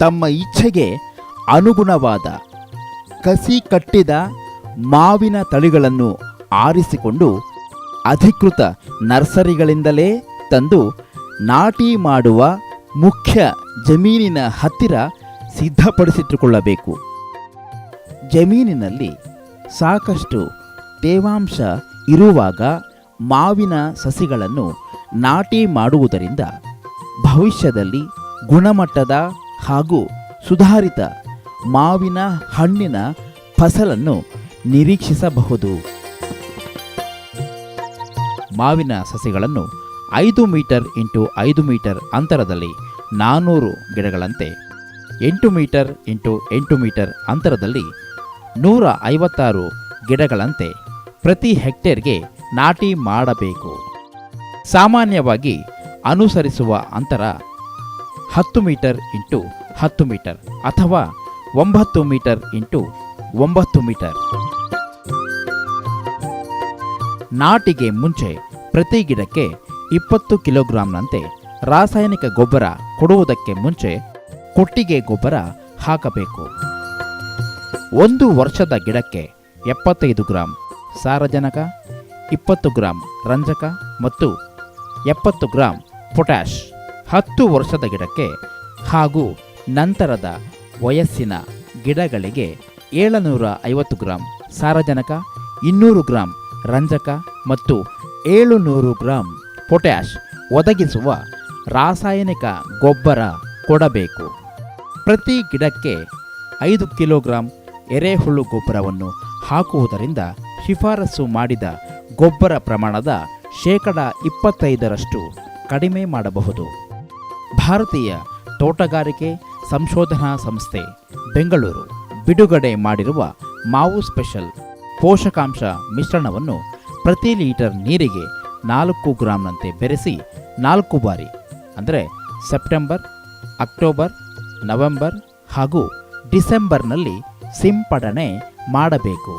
ತಮ್ಮ ಇಚ್ಛೆಗೆ ಅನುಗುಣವಾದ ಕಸಿ ಕಟ್ಟಿದ ಮಾವಿನ ತಳಿಗಳನ್ನು ಆರಿಸಿಕೊಂಡು ಅಧಿಕೃತ ನರ್ಸರಿಗಳಿಂದಲೇ ತಂದು ನಾಟಿ ಮಾಡುವ ಮುಖ್ಯ ಜಮೀನಿನ ಹತ್ತಿರ ಸಿದ್ಧಪಡಿಸಿಟ್ಟುಕೊಳ್ಳಬೇಕು. ಜಮೀನಿನಲ್ಲಿ ಸಾಕಷ್ಟು ತೇವಾಂಶ ಇರುವಾಗ ಮಾವಿನ ಸಸಿಗಳನ್ನು ನಾಟಿ ಮಾಡುವುದರಿಂದ ಭವಿಷ್ಯದಲ್ಲಿ ಗುಣಮಟ್ಟದ ಹಾಗೂ ಸುಧಾರಿತ ಮಾವಿನ ಹಣ್ಣಿನ ಫಸಲನ್ನು ನಿರೀಕ್ಷಿಸಬಹುದು. ಮಾವಿನ ಸಸಿಗಳನ್ನು ಐದು ಮೀಟರ್ ಇಂಟು ಐದು ಮೀಟರ್ ಅಂತರದಲ್ಲಿ ನಾನ್ನೂರು ಗಿಡಗಳಂತೆ ಎಂಟು ಮೀಟರ್ ಇಂಟು ಎಂಟು ಮೀಟರ್ ಅಂತರದಲ್ಲಿ ನೂರ ಐವತ್ತಾರು ಗಿಡಗಳಂತೆ ಪ್ರತಿ ಹೆಕ್ಟೇರ್ಗೆ ನಾಟಿ ಮಾಡಬೇಕು. ಸಾಮಾನ್ಯವಾಗಿ ಅನುಸರಿಸುವ ಅಂತರ ಹತ್ತು ಮೀಟರ್ ಇಂಟು ಹತ್ತು ಮೀಟರ್ ಅಥವಾ ಒಂಬತ್ತು ಮೀಟರ್ ಇಂಟು ಒಂಬತ್ತು ಮೀಟರ್. ನಾಟಿಗೆ ಮುಂಚೆ ಪ್ರತಿ ಗಿಡಕ್ಕೆ ಇಪ್ಪತ್ತು ಕಿಲೋಗ್ರಾಂನಂತೆ ರಾಸಾಯನಿಕ ಗೊಬ್ಬರ ಕೊಡುವುದಕ್ಕೆ ಮುಂಚೆ ಕೊಟ್ಟಿಗೆ ಗೊಬ್ಬರ ಹಾಕಬೇಕು. ಒಂದು ವರ್ಷದ ಗಿಡಕ್ಕೆ ಎಪ್ಪತ್ತೈದು ಗ್ರಾಂ ಸಾರಜನಕ, ಇಪ್ಪತ್ತು ಗ್ರಾಂ ರಂಜಕ ಮತ್ತು ಎಪ್ಪತ್ತು ಗ್ರಾಂ ಪೊಟ್ಯಾಷ್. ಹತ್ತು ವರ್ಷದ ಗಿಡಕ್ಕೆ ಹಾಗೂ ನಂತರದ ವಯಸ್ಸಿನ ಗಿಡಗಳಿಗೆ ಏಳುನೂರ ಐವತ್ತು ಗ್ರಾಂ ಸಾರಜನಕ, ಇನ್ನೂರು ಗ್ರಾಂ ರಂಜಕ ಮತ್ತು ಏಳುನೂರು ಗ್ರಾಂ ಪೊಟ್ಯಾಷ್ ಒದಗಿಸುವ ರಾಸಾಯನಿಕ ಗೊಬ್ಬರ ಕೊಡಬೇಕು. ಪ್ರತಿ ಗಿಡಕ್ಕೆ ಐದು ಕಿಲೋಗ್ರಾಂ ಎರೆಹುಳು ಗೊಬ್ಬರವನ್ನು ಹಾಕುವುದರಿಂದ ಶಿಫಾರಸು ಮಾಡಿದ ಗೊಬ್ಬರ ಪ್ರಮಾಣದ ಶೇಕಡ ಇಪ್ಪತ್ತೈದರಷ್ಟು ಕಡಿಮೆ ಮಾಡಬಹುದು. ಭಾರತೀಯ ತೋಟಗಾರಿಕೆ ಸಂಶೋಧನಾ ಸಂಸ್ಥೆ, ಬೆಂಗಳೂರು. ಬಿಡುಗಡೆ ಮಾಡಿರುವ ಮಾವು ಸ್ಪೆಷಲ್ ಪೋಷಕಾಂಶ ಮಿಶ್ರಣವನ್ನು ಪ್ರತಿ ಲೀಟರ್ ನೀರಿಗೆ ನಾಲ್ಕು ಗ್ರಾಂನಂತೆ ಬೆರೆಸಿ ನಾಲ್ಕು ಬಾರಿ, ಅಂದರೆ ಸೆಪ್ಟೆಂಬರ್, ಅಕ್ಟೋಬರ್, ನವೆಂಬರ್ ಹಾಗೂ ಡಿಸೆಂಬರ್ನಲ್ಲಿ ಸಿಂಪಡಣೆ ಮಾಡಬೇಕು.